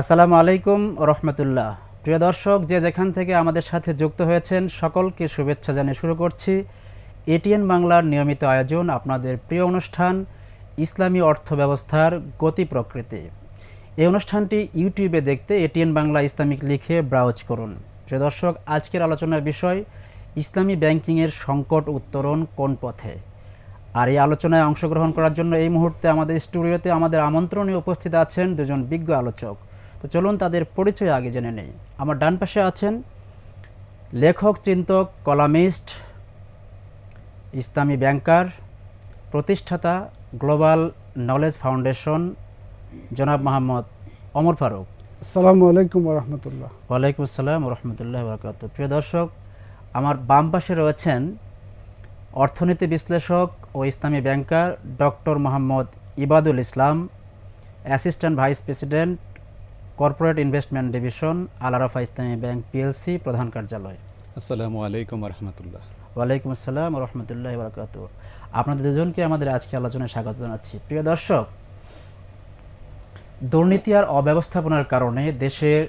আসসালামু আলাইকুম রহমতুল্লাহ। প্রিয় দর্শক, যে যেখান থেকে আমাদের সাথে যুক্ত হয়েছেন, সকলকে শুভেচ্ছা জানিয়ে শুরু করছি এটিএন বাংলার নিয়মিত আয়োজন আপনাদের প্রিয় অনুষ্ঠান, ইসলামী অর্থব্যবস্থার গতি প্রকৃতি। এই অনুষ্ঠানটি ইউটিউবে দেখতে এটিএন বাংলা ইসলামিক লিখে ব্রাউজ করুন। প্রিয় দর্শক, আজকের আলোচনার বিষয়, ইসলামী ব্যাংকিংয়ের সংকট উত্তরণ কোন পথে? আর এই আলোচনায় অংশগ্রহণ করার জন্য এই মুহূর্তে আমাদের স্টুডিওতে আমাদের আমন্ত্রণে উপস্থিত আছেন দুজন বিজ্ঞ আলোচক। তো চলুন তাদের পরিচয় আগে জেনে নেই। আমার ডান পাশে আছেন লেখক চিন্তক কলামিস্ট ইসলামী ব্যাংকার প্রতিষ্ঠাতা গ্লোবাল নলেজ ফাউন্ডেশন জনাব মোহাম্মদ অমর ফারুক। আসসালামু আলাইকুম রহমতুল্লাহ ওয়ালাইকুম আসসালাম রহমতুল্লাহ বরকাত প্রিয় দর্শক আমার বাম পাশে রয়েছেন অর্থনীতি বিশ্লেষক ও ইসলামী banker doctor Mohammad Ibadul Islam assistant vice president corporate investment division Al-Arafah Islami bank PLC প্রধান কার্যালয়। আসসালামু আলাইকুম রহমতুল্লাহ। ওয়ালাইকুম আসসালাম রহমতুল্লাহ বরকাত আপনাদের দুজনকে আমাদের আজকে আলোচনায় স্বাগত জানাচ্ছি। প্রিয় দর্শক দুর্নীতি আর অব্যবস্থাপনার কারণে দেশের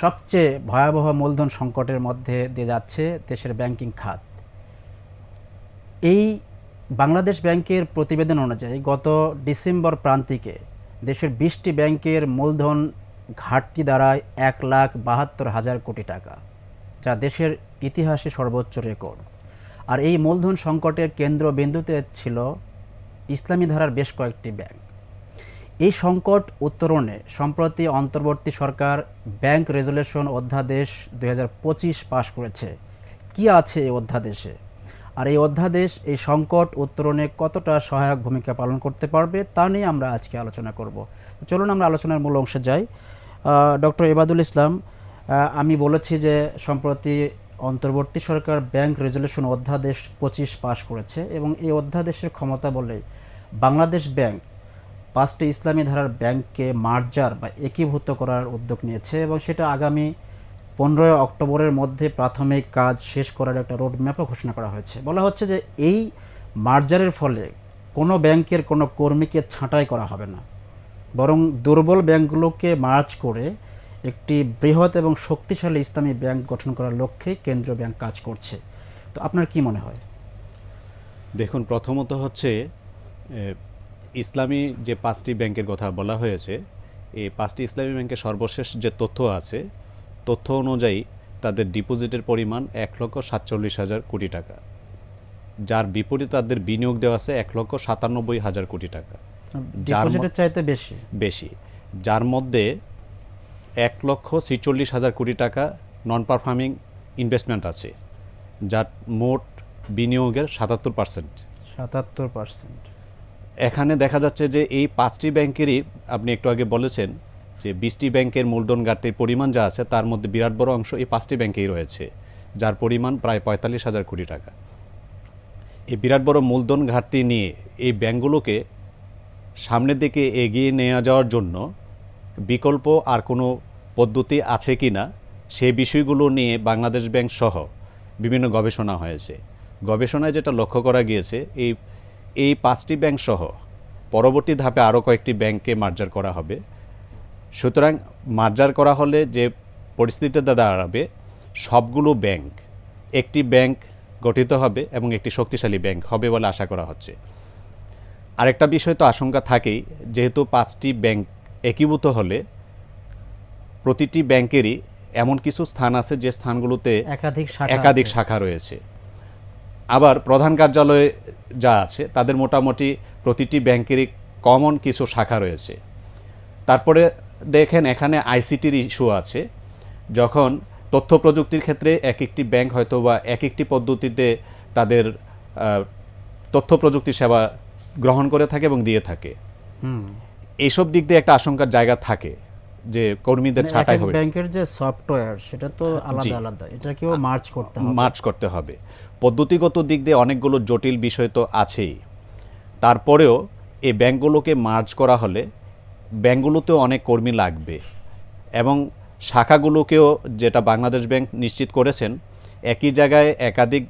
সবচেয়ে ভয়াবহ মূলধন সংকটের মধ্যে দিয়ে যাচ্ছে দেশের ব্যাংকিং খাত। এই বাংলাদেশ ব্যাংকের প্রতিবেদন অনুযায়ী গত ডিসেম্বর প্রান্তিকে দেশের বিশটি ব্যাংকের মূলধন ঘাটতি দাঁড়ায় এক লাখ বাহাত্তর হাজার কোটি টাকা, যা দেশের ইতিহাসে সর্বোচ্চ রেকর্ড। আর এই মূলধন সংকটের কেন্দ্রবিন্দুতে ছিল ইসলামী ধারার বেশ কয়েকটি ব্যাংক। এই সংকট উত্তরণে সম্প্রতি অন্তর্বর্তী সরকার ব্যাংক রেজুলেশন অধ্যাদেশ দু হাজার পঁচিশ পাশ করেছে। কি আছে এই অধ্যাদেশে? আর এই অধ্যাদেশ, এই সংকট উত্তরণে কতটা সহায়ক ভূমিকা পালন করতে পারবে তা নিয়ে আমরা আজকে আলোচনা করব। চলুন আমরা আলোচনার মূল অংশে যাই। ডক্টর এবাদুল ইসলাম আমি বলেছি যে সম্প্রতি অন্তর্বর্তী সরকার ব্যাংক রেজুলেশন অধ্যাদেশ পঁচিশ পাশ করেছে এবং এই অধ্যাদেশের ক্ষমতা বলে বাংলাদেশ ব্যাংক পাঁচটি ইসলামী ধারার ব্যাংককে মার্জার বা একীভূত করার উদ্যোগ নিয়েছে এবং সেটা আগামী পনেরোই অক্টোবরের মধ্যে প্রাথমিক কাজ শেষ করার একটা রোডম্যাপও ঘোষণা করা হয়েছে। বলা হচ্ছে যে এই মার্জারের ফলে কোনো ব্যাংকের কোনো কর্মীকে ছাঁটাই করা হবে না। বরং দুর্বল ব্যাংকগুলোকে মার্চ করে একটি বৃহৎ এবং শক্তিশালী ইসলামী ব্যাংক গঠন করার লক্ষ্যে কেন্দ্রীয় ব্যাংক কাজ করছে। তো আপনার কি মনে হয়? দেখুন, প্রথমত হচ্ছে ইসলামী যে পাঁচটি ব্যাংকের কথা বলা হয়েছে, এই পাঁচটি ইসলামী ব্যাংকের সর্বশেষ যে তথ্য আছে তথ্য অনুযায়ী তাদের ডিপোজিটের পরিমাণ এক লক্ষ সাতচল্লিশ হাজার কোটি টাকা। যার বিপরীতে তাদের বিনিয়োগ দেওয়া আছে এক লক্ষ সাতানব্বই হাজার কোটি টাকা। যার ডিপোজিটের চাইতে বেশি? বেশি। যার মধ্যে এক লক্ষ ছিচল্লিশ হাজার কোটি টাকা নন পারফর্মিং ইনভেস্টমেন্ট আছে যার মোট বিনিয়োগের সাতাত্তর পার্সেন্ট সাতাত্তর পার্সেন্ট এখানে দেখা যাচ্ছে যে এই পাঁচটি ব্যাংকেরই আপনি একটু আগে বলেছেন যে বিশটি ব্যাংকের মূলধন ঘাটতির পরিমাণ যা আছে, তার মধ্যে বিরাট বড় অংশ এই পাঁচটি ব্যাংকেই রয়েছে, যার পরিমাণ প্রায় পঁয়তাল্লিশ হাজার কোটি টাকা। এই বিরাট বড় মূলধন ঘাটতি নিয়ে এই ব্যাংকগুলোকে সামনের দিকে এগিয়ে নিয়ে যাওয়ার জন্য বিকল্প আর কোনো পদ্ধতি আছে কি না সেই বিষয়গুলো নিয়ে বাংলাদেশ ব্যাংক সহ বিভিন্ন গবেষণা হয়েছে। গবেষণায় যেটা লক্ষ্য করা গিয়েছে, এই এই পাঁচটি ব্যাংক সহ পরবর্তী ধাপে আরও কয়েকটি ব্যাংককে মার্জার করা হবে। সুতরাং মার্জার করা হলে যে পরিস্থিতিটা দাঁড়াবে সবগুলো ব্যাংক একটি ব্যাংক গঠিত হবে এবং একটি শক্তিশালী ব্যাংক হবে বলে আশা করা হচ্ছে। আরেকটা বিষয় তো আশঙ্কা থাকেই যেহেতু পাঁচটি ব্যাংক একীভূত হলে প্রতিটি ব্যাংকেরই এমন কিছু স্থান আছে যে স্থানগুলোতে একাধিক একাধিক শাখা রয়েছে। আবার প্রধান কার্যালয়ে যা আছে তাদের মোটামুটি প্রতিটি ব্যাংকেরই কমন কিছু শাখা রয়েছে। তারপরে দেখেন এখানে আইসিটির ইস্যু আছে। যখন তথ্য প্রযুক্তির ক্ষেত্রে এক একটি ব্যাংক হয়তো বা এক একটি পদ্ধতিতে তাদের তথ্য প্রযুক্তি সেবা গ্রহণ করে থাকে এবং দিয়ে থাকে। এইসব দিক দিয়ে একটা আশঙ্কার জায়গা থাকে যে কর্মীদের মানে ছাঁটাই হবে। ব্যাংকের যে সফটওয়্যার সেটা তো আলাদা আলাদা। এটা কেউ মার্চ করতে হবে। মার্চ করতে হবে। পদ্ধতিগত দিক দিয়ে অনেকগুলো জটিল বিষয় তো আছেই। তারপরেও এই ব্যাংকগুলোকে মার্চ করা হলে ব্যাংকগুলোতেও অনেক কর্মী লাগবে এবং শাখাগুলোকেও যেটা বাংলাদেশ ব্যাংক নিশ্চিত করেছেন একই জায়গায় একাধিক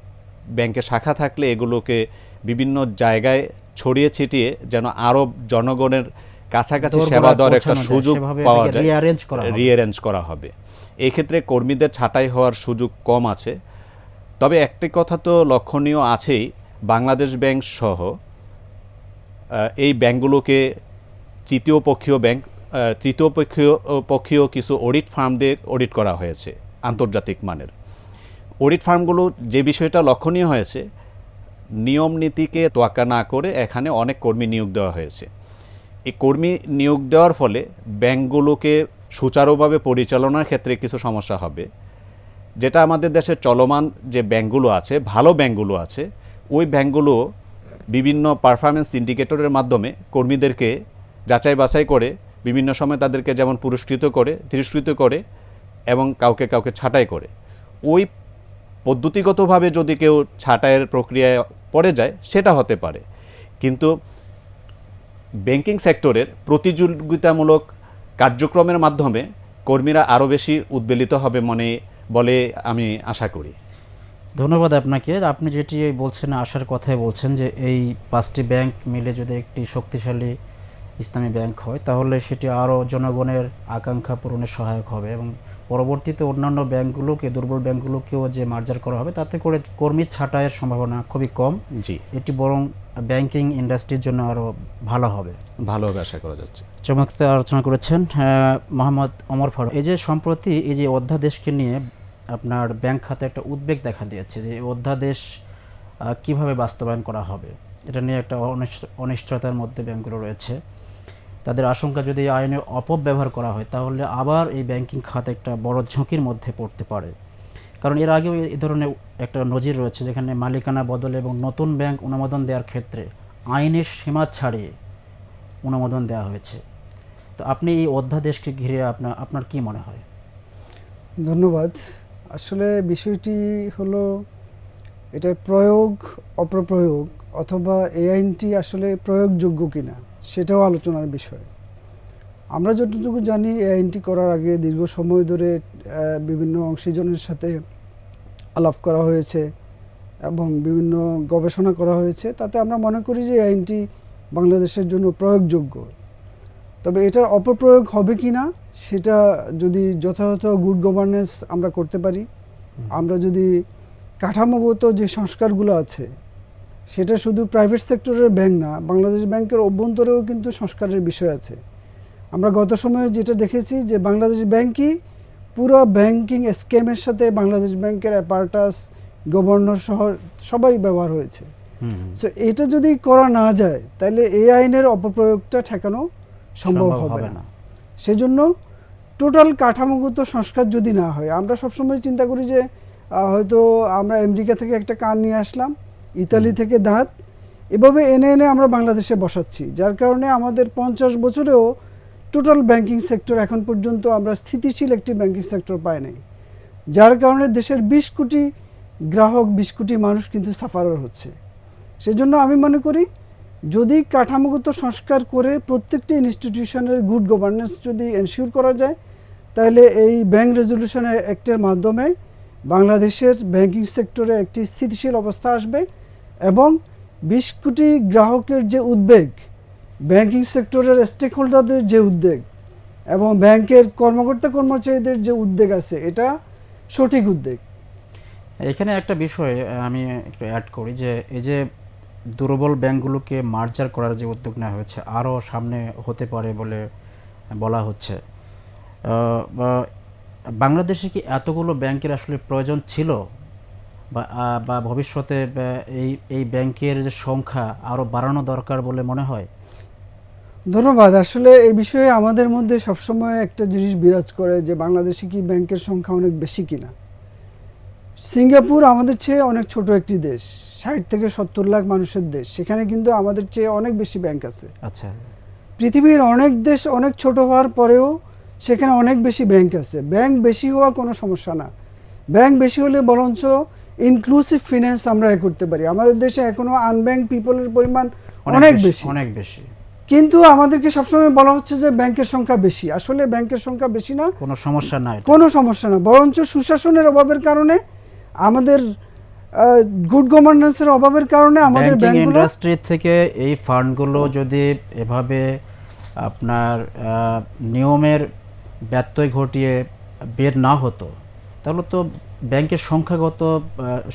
ব্যাংকে শাখা থাকলে এগুলোকে বিভিন্ন জায়গায় ছড়িয়ে ছিটিয়ে যেন আরও জনগণের কাছাকাছি সেবা দেওয়ার একটা সুযোগ পাওয়া যায় rearrange করা হবে। রিঅ্যারেঞ্জ করা হবে এই ক্ষেত্রে কর্মীদের ছাঁটাই হওয়ার সুযোগ কম আছে তবে একটি কথা তো লক্ষণীয় আছেই বাংলাদেশ ব্যাংক সহ এই ব্যাংকগুলোকে তৃতীয় পক্ষীয় ব্যাংক তৃতীয় পক্ষীয় পক্ষীয় কিছু অডিট ফার্ম দিয়ে অডিট করা হয়েছে আন্তর্জাতিক মানের। অডিট ফার্মগুলো যে বিষয়টা লক্ষণীয় হয়েছে, নিয়ম নীতিকে তোয়াক্কা না করে এখানে অনেক কর্মী নিয়োগ দেওয়া হয়েছে। এই কর্মী নিয়োগ দেওয়ার ফলে ব্যাংকগুলোকে সুচারুভাবে পরিচালনার ক্ষেত্রে কিছু সমস্যা হবে। যেটা আমাদের দেশের চলমান যে ব্যাংকগুলো আছে, ভালো ব্যাংকগুলো আছে, ওই ব্যাংকগুলো বিভিন্ন পারফরমেন্স ইন্ডিকেটরের মাধ্যমে কর্মীদেরকে যাচাই বাছাই করে বিভিন্ন সময় তাদেরকে যেমন পুরস্কৃত করে, তিরস্কৃত করে এবং কাউকে কাউকে ছাঁটাই করে। ওই পদ্ধতিগতভাবে যদি কেউ ছাঁটাইয়ের প্রক্রিয়ায় পড়ে যায়, সেটা হতে পারে। কিন্তু ব্যাংকিং সেক্টরের প্রতিযোগিতামূলক কার্যক্রমের মাধ্যমে কর্মীরা আরও বেশি উদ্বেলিত হবে মনে, বলে আমি আশা করি। ধন্যবাদ আপনাকে। আপনি যেটি বলছেন আসার কথাই বলছেন যে এই পাঁচটি ব্যাংক মিলে যদি একটি শক্তিশালী ইসলামী ব্যাংক হয় তাহলে সেটি আরও জনগণের আকাঙ্ক্ষা পূরণে সহায়ক হবে এবং পরবর্তীতে অন্যান্য ব্যাংকগুলোকে দুর্বল ব্যাংকগুলোকেও যে মার্জার করা হবে তাতে করে কর্মী ছাঁটাইয়ের সম্ভাবনা খুবই কম। জি। এটি বরং ব্যাংকিং ইন্ডাস্ট্রির জন্য আরও ভালো হবে। ভালোভাবে আশা করা যাচ্ছে। চমৎকার আলোচনা করেছেন মোহাম্মদ অমর ফারুক। এই যে সম্প্রতি এই যে অধ্যাদেশকে নিয়ে আপনার ব্যাংক খাতে একটা উদ্বেগ দেখা দিয়েছে যে অধ্যাদেশ কীভাবে বাস্তবায়ন করা হবে এটা নিয়ে একটা অনিশ্চয়তার মধ্যে ব্যাংকগুলো রয়েছে। তাদের আশঙ্কা যদি এই আইনের অপব্যবহার করা হয়, তাহলে আবার এই ব্যাংকিং খাত একটা বড় ঝুঁকির মধ্যে পড়তে পারে। কারণ এর আগেও এই ধরনের একটা নজির রয়েছে, যেখানে মালিকানা বদল এবং নতুন ব্যাংক অনুমোদন দেওয়ার ক্ষেত্রে আইনের সীমা ছাড়িয়ে অনুমোদন দেওয়া হয়েছে। তো আপনি এই অধ্যাদেশকে ঘিরে আপনার আপনার কি মনে হয়? ধন্যবাদ। আসলে বিষয়টি হলো এটার প্রয়োগ অপপ্রয়োগ অথবা এই আইনটি আসলে প্রয়োগযোগ্য কিনা? সেটাও আলোচনার বিষয়। আমরা যতটুকু জানি এই আইনটি করার আগে দীর্ঘ সময় ধরে বিভিন্ন অংশীজনের সাথে আলাপ করা হয়েছে এবং বিভিন্ন গবেষণা করা হয়েছে। তাতে আমরা মনে করি যে এই আইনটি বাংলাদেশের জন্য প্রয়োগযোগ্য। তবে এটার অপপ্রয়োগ হবে কি না সেটা যদি যথাযথ গুড গভর্নেন্স আমরা করতে পারি আমরা যদি কাঠামোগত যে সংস্কারগুলো আছে সেটা শুধু প্রাইভেট সেক্টরের ব্যাংক না বাংলাদেশ ব্যাংকের অভ্যন্তরেও কিন্তু সংস্কারের বিষয় আছে। আমরা গত সময়ে যেটা দেখেছি যে বাংলাদেশ ব্যাংকই পুরো ব্যাংকিং স্কেমের সাথে বাংলাদেশ ব্যাংকের অ্যাপার্টাস গভর্নর সহ সবাই ব্যবহার হয়েছে। সো এটা যদি করা না যায় তাহলে এই আইনের অপপ্রয়োগটা ঠেকানো সম্ভব হবে না। সেজন্য টোটাল কাঠামোগত সংস্কার যদি না হয় আমরা সবসময় চিন্তা করি যে হয়তো আমরা আমেরিকা থেকে একটা কান নিয়ে আসলাম ইতালি থেকে দাঁত এভাবে এনে এনে আমরা বাংলাদেশে বসাচ্ছি যার কারণে আমাদের পঞ্চাশ বছরেও টোটাল ব্যাংকিং সেক্টর এখন পর্যন্ত আমরা স্থিতিশীল একটি ব্যাংকিং সেক্টর পাই নাই। যার কারণে দেশের বিশ কোটি গ্রাহক বিশ কোটি মানুষ কিন্তু সাফারার হচ্ছে। সেজন্য আমি মনে করি যদি কাঠামোগত সংস্কার করে প্রত্যেকটি ইনস্টিটিউশনের গুড গভর্নেন্স যদি এনশিওর করা যায় তাহলে এই ব্যাংক রেজলিউশন অ্যাক্টের মাধ্যমে বাংলাদেশের ব্যাংকিং সেক্টরে একটি স্থিতিশীল অবস্থা আসবে। এবং বিশ কোটি গ্রাহকের যে উদ্বেগ ব্যাংকিং সেক্টরের স্টেক হোল্ডারদের যে উদ্বেগ এবং ব্যাংকের কর্মকর্তা কর্মচারীদের যে উদ্বেগ আছে, এটা সঠিক উদ্বেগ। এখানে একটা বিষয় আমি একটু অ্যাড করি যে, এই যে দুর্বল ব্যাংকগুলোকে মার্জার করার যে উদ্যোগ নেওয়া হয়েছে, আরও সামনে হতে পারে বলে বলা হচ্ছে। বাংলাদেশে কি এতগুলো ব্যাংকের আসলে প্রয়োজন ছিল? বা বা ভবিষ্যতে এই এই ব্যাংকের যে সংখ্যা আরও বাড়ানো দরকার বলে মনে হয়? ধন্যবাদ। আসলে এই বিষয়ে আমাদের মধ্যে সবসময় একটা জিনিস বিরাজ করে যে বাংলাদেশে কি ব্যাংকের সংখ্যা অনেক বেশি কিনা। সিঙ্গাপুর আমাদের চেয়ে অনেক ছোট একটি দেশ ষাট থেকে সত্তর লাখ মানুষের দেশ। সেখানে কিন্তু আমাদের চেয়ে অনেক বেশি ব্যাংক আছে। আচ্ছা। পৃথিবীর অনেক দেশ অনেক ছোট হওয়ার পরেও সেখানে অনেক বেশি ব্যাংক আছে। ব্যাংক বেশি হওয়া কোনো সমস্যা না। ব্যাংক বেশি হলে বরঞ্চ ইনক্লুসিভ ফিনান্স আমরা করতে পারি। আমাদের দেশে এখনও আনব্যাংক পিপলের পরিমাণ অনেক বেশি অনেক বেশি। কিন্তু আমাদেরকে সবসময় বলা হচ্ছে যে ব্যাংকের সংখ্যা বেশি। আসলে ব্যাংকের সংখ্যা বেশি না। কোনো সমস্যা নাই কোনো সমস্যা না। বরঞ্চ সুশাসনের অভাবের কারণে আমাদের গুড গভর্নেন্সের অভাবের কারণে আমাদের ব্যাংকিং ব্যাংকগুলো ইন্ডাস্ট্রি থেকে এই ফান্ডগুলো যদি এভাবে আপনার নিয়মের ব্যত্যয় ঘটিয়ে বের না হতো তাহলে তো ব্যাংকের সংখ্যাগত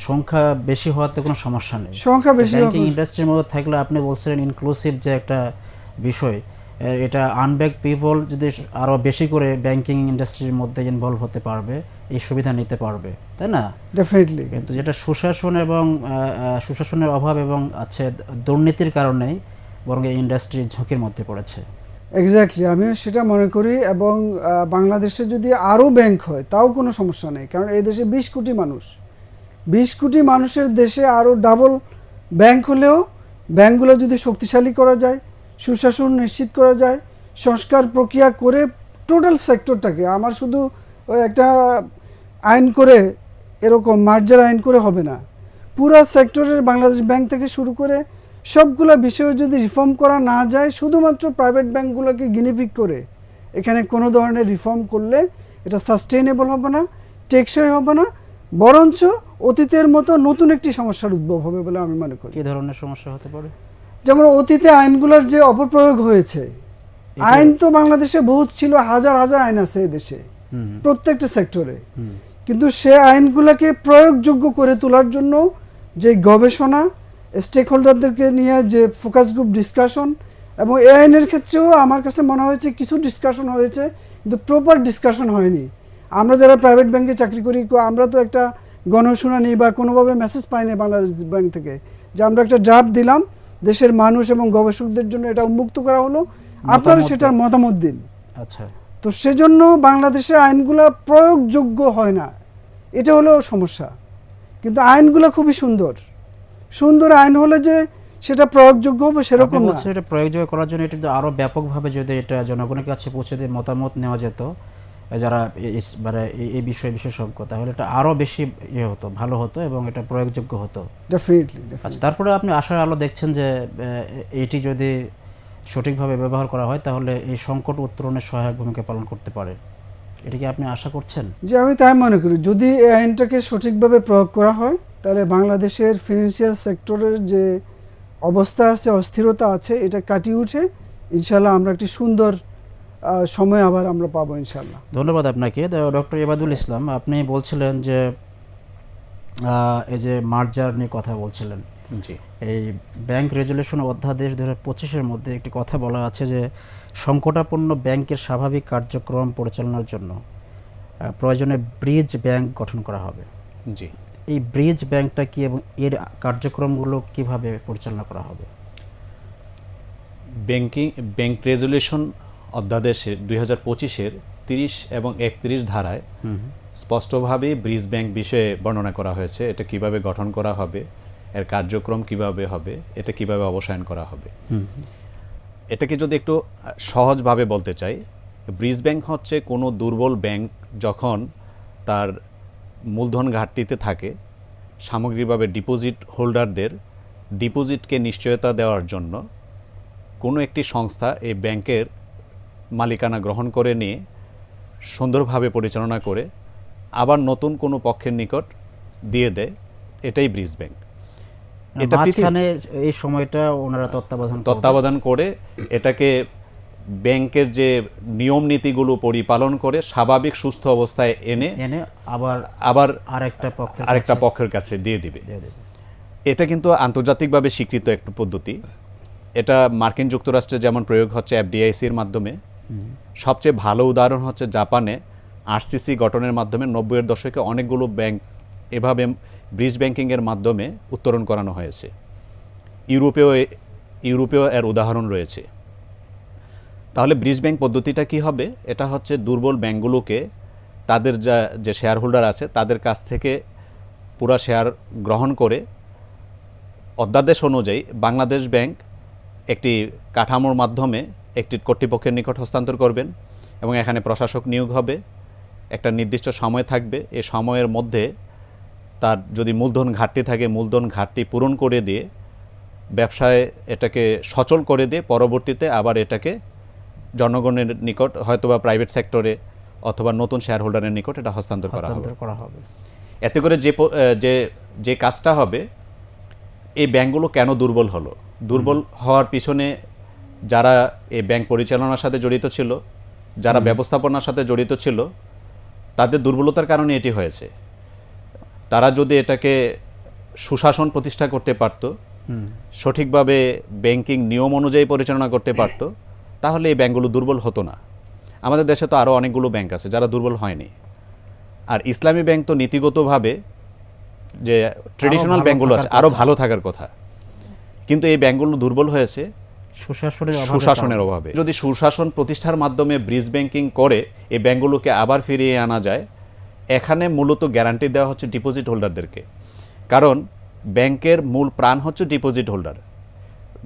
সংখ্যা বেশি হওয়াতে কোনো সমস্যা নেই। সংখ্যা বেশি ব্যাংকিং ইন্ডাস্ট্রির মধ্যে থাকলে আপনি বলছিলেন ইনক্লুসিভ যে একটা বিষয় এটা আনব্যাংক পিপল যদি আরও বেশি করে ব্যাংকিং ইন্ডাস্ট্রির মধ্যে ইনভলভ হতে পারবে এই সুবিধা নিতে পারবে তাই না? ডেফিনেটলি কিন্তু যেটা সুশাসন এবং সুশাসনের অভাব এবং আছে দুর্নীতির কারণেই বরং এই ইন্ডাস্ট্রি ঝুঁকির মধ্যে পড়েছে। এক্স্যাক্টলি আমিও সেটা মনে করি এবং বাংলাদেশে যদি আরও ব্যাংক হয়, তাও কোনো সমস্যা নেই। কারণ এই দেশে বিশ কোটি মানুষ। বিশ কোটি মানুষের দেশে আরও ডাবল ব্যাংক হলেও ব্যাংকগুলো যদি শক্তিশালী করা যায়, সুশাসন নিশ্চিত করা যায়, সংস্কার প্রক্রিয়া করে টোটাল সেক্টরটাকে আমার শুধু একটা আইন করে এরকম, মার্জার আইন করে হবে না। পুরো সেক্টরের বাংলাদেশ ব্যাংক থেকে শুরু করে সবগুলো বিষয়ে যদি রিফর্ম করা না যায় শুধুমাত্র প্রাইভেট ব্যাংকগুলোকে গিনিপিক করে এখানে কোনো ধরনের রিফর্ম করলে এটা সাস্টেইনেবল হবে না টেকসই হবে না বরঞ্চ অতীতের মতো নতুন একটি সমস্যার উদ্ভব হবে বলে আমি মনে করি। কি ধরনের সমস্যা হতে পারে? যেমন অতীতে আইনগুলোর যে অপপ্রয়োগ হয়েছে আইন তো বাংলাদেশে বহুত ছিল হাজার হাজার আইন আছে এদেশে হুম। প্রত্যেকটা সেক্টরে কিন্তু সে আইনগুলোকে প্রয়োগযোগ্য করে তোলার জন্য যে গবেষণা স্টেক হোল্ডারদেরকে নিয়ে যে ফোকাস গ্রুপ ডিসকাশন এবং এই আইনের ক্ষেত্রেও আমার কাছে মনে হয়েছে কিছু ডিসকাশন হয়েছে কিন্তু প্রপার ডিসকাশন হয়নি। আমরা যারা প্রাইভেট ব্যাংকে চাকরি করি আমরা তো একটা গণশুনানি বা কোনোভাবে মেসেজ পাই না বাংলাদেশ ব্যাংক থেকে যে আমরা একটা ড্রাফট দিলাম দেশের মানুষ এবং গবেষকদের জন্য এটা উন্মুক্ত করা হলো। আপনারা সেটার মতামত দিন। আচ্ছা। তো সেজন্য বাংলাদেশে আইনগুলো প্রয়োগযোগ্য হয় না। এটা হলো সমস্যা। কিন্তু আইনগুলো খুবই সুন্দর। সুন্দর আইন হলে যে সেটা প্রয়োগযোগ্য হবে সেরকম না। এটা প্রয়োগযোগ্য করার জন্য এটা আরও ব্যাপকভাবে যদি এটা জনগণের কাছে পৌঁছে দিয়ে মতামত নেওয়া যেত যারা মানে এই- বিষয়ে বিশেষজ্ঞ তাহলে এটা আরও বেশি ইয়ে হতো ভালো হতো এবং এটা প্রয়োগযোগ্য হতো। ডেফিনেটলি আচ্ছা তারপরে আপনি আশার আলো দেখছেন যে এটি যদি সঠিকভাবে ব্যবহার করা হয় তাহলে এই সংকট উত্তরণে সহায়ক ভূমিকা পালন করতে পারে। এটা কি আপনি আশা করছেন? যে আমি তাই মনে করি। যদি এই আইনটাকে সঠিকভাবে প্রয়োগ করা হয় তাহলে বাংলাদেশের ফিনান্সিয়াল সেক্টরের যে অবস্থা আছে অস্থিরতা আছে এটা কাটিয়ে উঠে ইনশাল্লাহ আমরা একটি সুন্দর সময় আবার আমরা পাবো ইনশাল্লাহ ধন্যবাদ আপনাকে। ডক্টর ইবাদুল ইসলাম আপনি বলছিলেন যে এই যে মার্জার নিয়ে কথা বলছিলেন। জি। এই ব্যাংক রেজুলেশন অধ্যাদেশ দু হাজার পঁচিশের মধ্যে একটি কথা বলা আছে যে সংকটাপন্ন ব্যাংকের স্বাভাবিক কার্যক্রম পরিচালনার জন্য প্রয়োজনে ব্রিজ ব্যাংক গঠন করা হবে। জি। এই ব্রিজ ব্যাংকটা কি এবং এর কার্যক্রমগুলো কীভাবে পরিচালনা করা হবে? ব্যাংকিং ব্যাংক রেজুলেশন অধ্যাদেশের দুই হাজার পঁচিশের তিরিশ এবং একত্রিশ ধারায় স্পষ্টভাবে ব্রিজ ব্যাংক বিষয়ে বর্ণনা করা হয়েছে এটা কীভাবে গঠন করা হবে এর কার্যক্রম কীভাবে হবে এটা কীভাবে অবসায়ন করা হবে। এটাকে যদি একটু সহজভাবে বলতে চাই ব্রিজ ব্যাংক হচ্ছে কোনো দুর্বল ব্যাংক যখন তার মূলধন ঘাটতিতে থাকে সামগ্রিকভাবে ডিপোজিট হোল্ডারদের ডিপোজিটকে নিশ্চয়তা দেওয়ার জন্য কোনো একটি সংস্থা এই ব্যাংকের মালিকানা গ্রহণ করে নিয়ে সুন্দরভাবে পরিচালনা করে আবার নতুন কোনো পক্ষের নিকট দিয়ে দেয় এটাই ব্রিজ ব্যাংক এটা মাঝখানে এই সময়টা ওনারা তত্ত্বাবধান তত্ত্বাবধান করে এটাকে ব্যাংকের যে নিয়ম নীতিগুলো পরিপালন করে স্বাভাবিক সুস্থ অবস্থায় এনে এনে আবার আবার আরেকটা পক্ষের আরেকটা পক্ষের কাছে দিয়ে দিবে। এটা কিন্তু আন্তর্জাতিকভাবে স্বীকৃত একটা পদ্ধতি। এটা মার্কিন যুক্তরাষ্ট্রে যেমন প্রয়োগ হচ্ছে এফডিআইসির মাধ্যমে। সবচেয়ে ভালো উদাহরণ হচ্ছে জাপানে আরসিসি গঠনের মাধ্যমে নব্বইয়ের দশকে অনেকগুলো ব্যাংক এভাবে ব্রিজ ব্যাংকিংয়ের মাধ্যমে উত্তরণ করানো হয়েছে। ইউরোপেও ইউরোপেও এর উদাহরণ রয়েছে। তাহলে ব্রিজ ব্যাংক পদ্ধতিটা কি হবে? এটা হচ্ছে দুর্বল ব্যাংকগুলোকে তাদের যা, যে শেয়ার হোল্ডার আছে, তাদের কাছ থেকে পুরা শেয়ার গ্রহণ করে অধ্যাদেশ অনুযায়ী বাংলাদেশ ব্যাংক একটি কাঠামোর মাধ্যমে একটি কর্তৃপক্ষের নিকট হস্তান্তর করবেন এবং এখানে প্রশাসক নিয়োগ হবে। একটা নির্দিষ্ট সময় থাকবে। এ সময়ের মধ্যে তার যদি মূলধন ঘাটতি থাকে মূলধন ঘাটতি পূরণ করে দিয়ে ব্যবসায় এটাকে সচল করে দিয়ে পরবর্তীতে আবার এটাকে জনগণের নিকট হয়তোবা প্রাইভেট সেক্টরে অথবা নতুন শেয়ার হোল্ডারের নিকট এটা হস্তান্তর করা হবে। করা হবে। এতে করে যে যে যে কাজটা হবে এই ব্যাংকগুলো কেন দুর্বল হলো? দুর্বল হওয়ার পিছনে যারা এই ব্যাংক পরিচালনার সাথে জড়িত ছিল যারা ব্যবস্থাপনার সাথে জড়িত ছিল তাদের দুর্বলতার কারণে এটি হয়েছে। তারা যদি এটাকে সুশাসন প্রতিষ্ঠা করতে পারত সঠিকভাবে ব্যাংকিং নিয়ম অনুযায়ী পরিচালনা করতে পারত তাহলে এই ব্যাংকগুলো দুর্বল হতো না। আমাদের দেশে তো আরও অনেকগুলো ব্যাংক আছে যারা দুর্বল হয়নি। আর ইসলামী ব্যাংক তো নীতিগতভাবে যে ট্রেডিশনাল ব্যাংকগুলো আছে আরও ভালো থাকার কথা। কিন্তু এই ব্যাংকগুলো দুর্বল হয়েছে সুশাসনের অভাবে যদি সুশাসন প্রতিষ্ঠার মাধ্যমে ব্রিজ ব্যাংকিং করে এই ব্যাংকগুলোকে আবার ফিরিয়ে আনা যায় এখানে মূলত গ্যারান্টি দেওয়া হচ্ছে ডিপোজিট হোল্ডারদেরকে কারণ ব্যাংকের মূল প্রাণ হচ্ছে ডিপোজিট হোল্ডার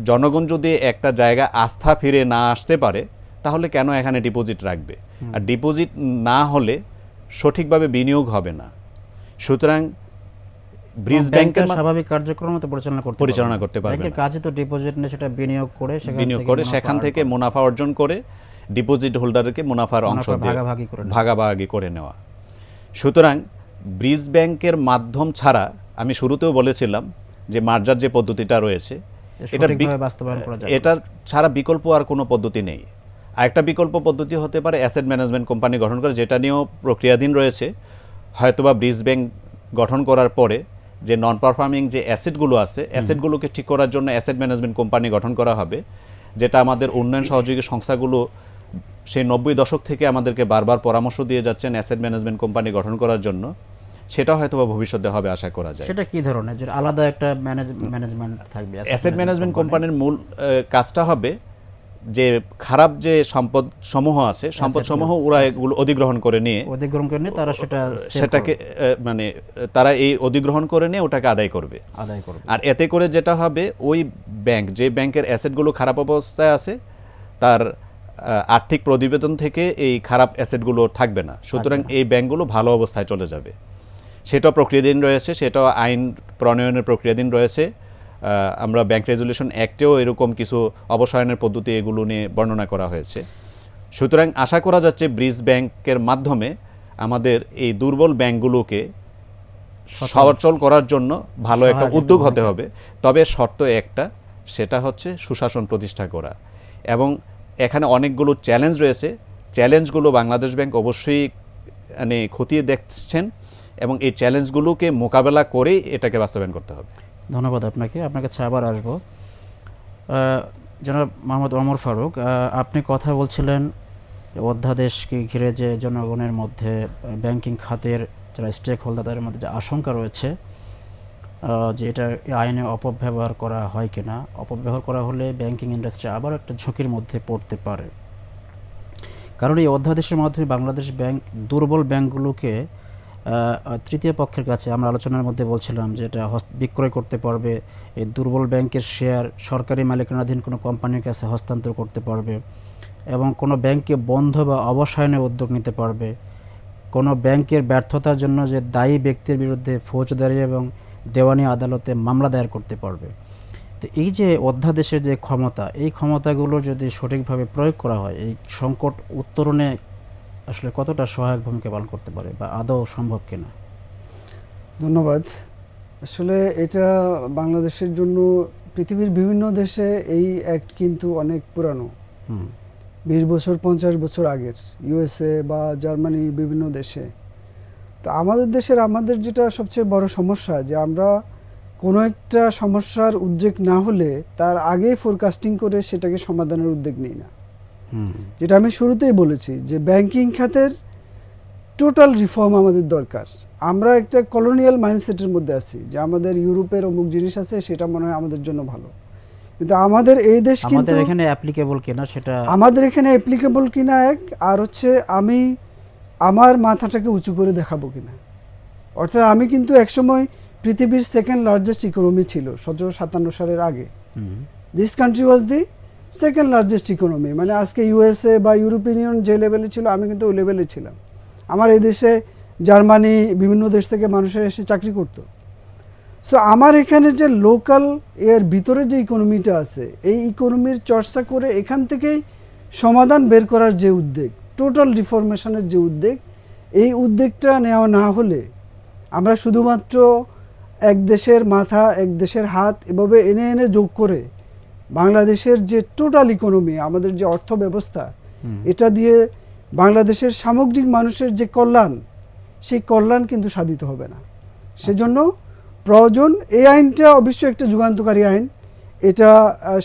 জনগণ যদি একটা জায়গা আস্থা ফিরে না আসতে পারে তাহলে কেন এখানে ডিপোজিট রাখবে? আর ডিপোজিট না হলে সঠিকভাবে বিনিয়োগ হবে না। সুতরাং ব্রিজ ব্যাংকের স্বাভাবিক কার্যক্রম তো পরিচালনা করতে পরিচালনা করতে পারবে ব্যাংকের না। কাজই তো ডিপোজিট নিয়ে সেটা বিনিয়োগ করে সেখান বিনিয়োগ করে সেখান থেকে মুনাফা অর্জন করে ডিপোজিট হোল্ডারকে মুনাফার অংশ ভাগাভাগি করে নেওয়া। ভাগাভাগি করে নেওয়া। সুতরাং ব্রিজ ব্যাংকের মাধ্যম ছাড়া আমি শুরুতেও বলেছিলাম যে মার্জার যে পদ্ধতিটা রয়েছে সঠিকভাবে বাস্তবায়ন করা যায় এটার ছাড়া বিকল্প আর কোনো পদ্ধতি নেই। আরেকটা বিকল্প পদ্ধতি হতে পারে অ্যাসেট ম্যানেজমেন্ট কোম্পানি গঠন করে যেটা নিয়েও প্রক্রিয়াধীন রয়েছে। হয়তোবা ব্রিজ ব্যাংক গঠন করার পরে যে নন পারফর্মিং যে অ্যাসেটগুলো আছে অ্যাসেটগুলোকে ঠিক করার জন্য অ্যাসেট ম্যানেজমেন্ট কোম্পানি গঠন করা হবে যেটা আমাদের উন্নয়ন সহযোগী সংস্থাগুলো সেই নব্বই দশক থেকে আমাদেরকে বারবার পরামর্শ দিয়ে যাচ্ছেন অ্যাসেট ম্যানেজমেন্ট কোম্পানি গঠন করার জন্য। সেটা হয়তোবা ভবিষ্যতে হবে আশা করা যায়। সেটা কি ধরনের? আলাদা একটা ম্যানেজমেন্ট থাকবে অ্যাসেট ম্যানেজমেন্ট কোম্পানির মূল কাজটা হবে যে খারাপ যে সম্পদ সমূহ আছে সম্পদ সমূহ ওরা এগুলো অধিগ্রহণ করে নিয়ে অধিগ্রহণ করে নিয়ে তারা সেটা সেটাকে মানে তারা এই অধিগ্রহণ করে নিয়ে ওটাকে আদায় করবে। আদায় করবে। আর এতে করে যেটা হবে ওই ব্যাংক যে ব্যাংকের অ্যাসেটগুলো খারাপ অবস্থায় আছে তার আর্থিক প্রতিবেদন থেকে এই খারাপ অ্যাসেটগুলো থাকবে না। সুতরাং এই ব্যাংকগুলো ভালো অবস্থায় চলে যাবে। সেটাও প্রক্রিয়াধীন রয়েছে সেটাও আইন প্রণয়নের প্রক্রিয়াধীন রয়েছে। আমরা ব্যাংক রেজুলেশন অ্যাক্টেও এরকম কিছু অবসায়নের পদ্ধতি এগুলো নিয়ে বর্ণনা করা হয়েছে। সুতরাং আশা করা যাচ্ছে ব্রিজ ব্যাংকের মাধ্যমে আমাদের এই দুর্বল ব্যাংকগুলোকে সচল। করার জন্য ভালো একটা উদ্যোগ হতে হবে। তবে শর্ত একটা সেটা হচ্ছে সুশাসন প্রতিষ্ঠা করা। এবং এখানে অনেকগুলো চ্যালেঞ্জ রয়েছে। চ্যালেঞ্জগুলো বাংলাদেশ ব্যাংক অবশ্যই মানে খতিয়ে দেখছেন এবং এই চ্যালেঞ্জগুলোকে মোকাবেলা করেই এটাকে বাস্তবায়ন করতে হবে। ধন্যবাদ আপনাকে। আপনার কাছে আবার আসব। জনাব মোহাম্মদ ওমর ফারুক আপনি কথা বলছিলেন অধ্যাদেশকে ঘিরে যে জনগণের মধ্যে ব্যাংকিং খাতের, যারা স্টেক হোল্ডার তাদের মধ্যে যে আশঙ্কা রয়েছে যে এটা আইনে অপব্যবহার করা হয় কিনা। অপব্যবহার করা হলে ব্যাংকিং ইন্ডাস্ট্রি আবার একটা ঝুঁকির মধ্যে পড়তে পারে। কারণ এই অধ্যাদেশের মাধ্যমে বাংলাদেশ ব্যাংক দুর্বল ব্যাংকগুলোকে তৃতীয় পক্ষের কাছে আমরা আলোচনার মধ্যে বলছিলাম যে এটা বিক্রয় করতে পারবে, এই দুর্বল ব্যাংকের শেয়ার সরকারি মালিকানাধীন কোনো কোম্পানির কাছে হস্তান্তর করতে পারবে এবং কোনো ব্যাংকে বন্ধ বা অবসায়নের উদ্যোগ নিতে পারবে। কোনো ব্যাংকের ব্যর্থতার জন্য যে দায়ী ব্যক্তির বিরুদ্ধে ফৌজদারি এবং দেওয়ানি আদালতে মামলা দায়ের করতে পারবে। তো এই যে অধ্যাদেশের যে ক্ষমতা, এই ক্ষমতাগুলো যদি সঠিকভাবে প্রয়োগ করা হয়, এই সংকট উত্তরণে আসলে কতটা সহায়ক ভূমিকা পালন করতে পারে বা আদৌ সম্ভব কিনা? ধন্যবাদ। আসলে এটা বাংলাদেশের জন্য পৃথিবীর বিভিন্ন দেশে এই অ্যাক্ট কিন্তু অনেক পুরানো। বিশ বছর পঞ্চাশ বছর আগের ইউএসএ বা জার্মানি বিভিন্ন দেশে। তো আমাদের দেশের আমাদের যেটা সবচেয়ে বড় সমস্যা যে আমরা কোনো একটা সমস্যার উদ্বেগ না হলে তার আগেই ফোরকাস্টিং করে সেটাকে সমাধানের উদ্যোগ নিই না। যেটা আমি শুরুতেই বলেছি যে ব্যাংকিং খাতের টোটাল রিফর্ম আমাদের দরকার। আমরা একটা কলোনিয়াল মাইন্ডসেটের মধ্যে আছি যে আমাদের ইউরোপের অমুক জিনিস আছে সেটা মনে হয় আমাদের জন্য ভালো। কিন্তু আমাদের এই দেশ কিন্তু আমাদের এখানে অ্যাপ্লিকেবল কিনা সেটা আমাদের এখানে অ্যাপ্লিকেবল কিনা এক আর হচ্ছে আমি আমার মাথাটাকে উঁচু করে দেখাবো কিনা। অর্থাৎ আমি কিন্তু একসময় পৃথিবীর সেকেন্ড লার্জেস্ট ইকোনমি ছিল সতেরো সাতান্ন সালের আগে। This country was the second largest economy মানে আজকে ইউএসএ বা ইউরোপিয়ান ইউনিয়ন যে লেভেলে ছিল, আমি কিন্তু ওই লেভেলে ছিলাম। আমার এই দেশে জার্মানি, বিভিন্ন দেশ থেকে মানুষের এসে চাকরি করতো। সো আমার এখানে যে লোকাল এর ভিতরে যে ইকোনমিটা আছে, এই ইকোনমির চর্চা করে এখান থেকেই সমাধান বের করার যে উদ্যোগ টোটাল রিফরমেশনের যে উদ্যোগ, এই উদ্যোগটা নেওয়া না হলে আমরা শুধুমাত্র এক দেশের মাথা, এক দেশের হাত এভাবে এনে এনে যোগ করে বাংলাদেশের যে টোটাল ইকোনমি আমাদের যে অর্থ ব্যবস্থা এটা দিয়ে বাংলাদেশের সামগ্রিক মানুষের যে কল্যাণ সেই কল্যাণ কিন্তু সাধিত হবে না। সেজন্য প্রয়োজন এই আইনটা অবশ্যই একটা যুগান্তকারী আইন। এটা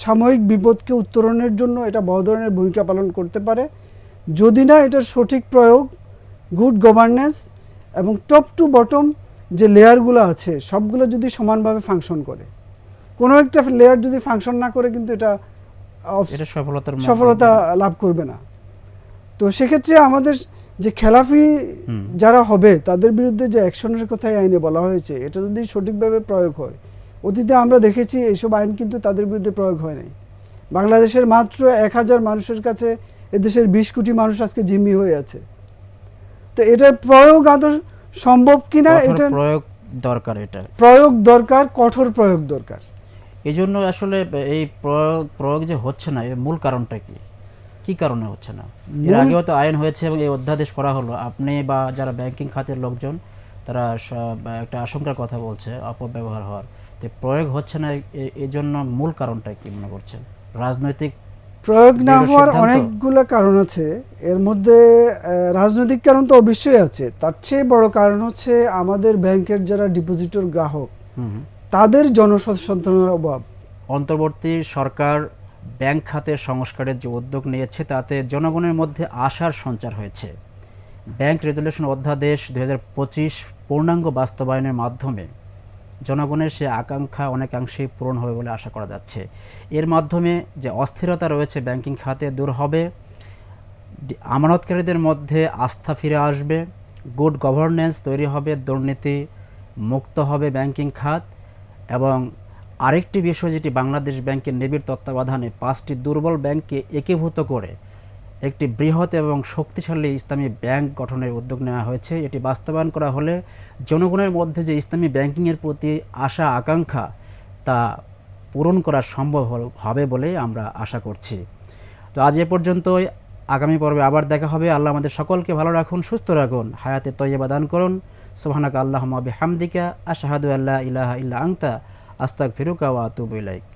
সাময়িক বিপদকে উত্তরণের জন্য এটা বড় ধরনের ভূমিকা পালন করতে পারে। যদি না এটার সঠিক প্রয়োগ গুড গভর্নেন্স এবং টপ টু বটম যে লেয়ারগুলো আছে সবগুলো যদি সমানভাবে ফাংশন করে। কোনো একটা লেয়ার যদি ফাংশন না করে কিন্তু এটা সফলতার সফলতা লাভ করবে না। তো সেক্ষেত্রে আমাদের যে খেলাফি যারা হবে তাদের বিরুদ্ধে যে অ্যাকশনের কথাই আইনে বলা হয়েছে এটা যদি সঠিকভাবে প্রয়োগ হয় অতীতে আমরা দেখেছি এইসব আইন কিন্তু তাদের বিরুদ্ধে প্রয়োগ হয় নাই। বাংলাদেশের মাত্র এক হাজার মানুষের কাছে এদেশের বিশ কোটি মানুষ আজকে জিম্মি হয়ে আছে। তো এটার প্রয়োগ আদৌ সম্ভব কিনা এটা প্রয়োগ দরকার এটা। প্রয়োগ দরকার কঠোর প্রয়োগ দরকার। এই জন্য আসলে এই প্রয়োগ প্রয়োগ যে হচ্ছে না এর মূল কারণটা কি? কি কারণে হচ্ছে না? এর আগেও তো আইন হয়েছে এবং এই অধ্যাদেশ করা হলো। আপনি বা যারা ব্যাংকিং খাতের লোকজন তারা একটা আশঙ্কার কথা বলছে অপব্যবহার হওয়ার। তো প্রয়োগ হচ্ছে না এই জন্য মূল কারণটা কি মনে করছেন? রাজনৈতিক প্রয়োগ না হওয়ার অনেকগুলো কারণ আছে। এর মধ্যে রাজনৈতিক কারণ তো অবশ্যই আছে। তার চেয়ে বড় কারণ হচ্ছে আমাদের ব্যাংকের যারা ডিপোজিটর গ্রাহক হুম, তাদের জনসচেতনতার অভাব। অন্তর্বর্তী সরকার ব্যাংক খাতের সংস্কারের যে উদ্যোগ নিয়েছে, তাতে জনগণের মধ্যে আশার সঞ্চার হয়েছে। ব্যাংক রেজলিউশন অধ্যাদেশ দু হাজার পঁচিশ পূর্ণাঙ্গ বাস্তবায়নের মাধ্যমে জনগণের সে আকাঙ্ক্ষা অনেকাংশেই পূরণ হবে বলে আশা করা যাচ্ছে। এর মাধ্যমে যে অস্থিরতা রয়েছে ব্যাংকিং খাতে দূর হবে, আমানতকারীদের মধ্যে আস্থা ফিরে আসবে, গুড গভর্নেন্স তৈরি হবে, দুর্নীতি মুক্ত হবে ব্যাংকিং খাত এবং আরেকটি বিষয় যেটি বাংলাদেশ ব্যাংকের নিবিড় তত্ত্বাবধানে পাঁচটি দুর্বল ব্যাংককে একীভূত করে একটি বৃহৎ এবং শক্তিশালী ইসলামী ব্যাংক গঠনের উদ্যোগ নেওয়া হয়েছে। এটি বাস্তবায়ন করা হলে জনগণের মধ্যে যে ইসলামী ব্যাংকিংয়ের প্রতি আশা, আকাঙ্ক্ষা তা পূরণ করা সম্ভব হবে বলে আমরা আশা করছি। তো আজ এ পর্যন্তই। আগামী পর্বে আবার দেখা হবে। আল্লাহ আমাদের সকলকে ভালো রাখুন, সুস্থ রাখুন। হায়াতে তৈবা দান করুন। সোহানাকা আল্লাহ হামদিকা আশাহাদু আল্লাহ ইলাহা ইল্লা আংতা আস্তাক ফিরুকা ওয়া আতুবু ইলাইক।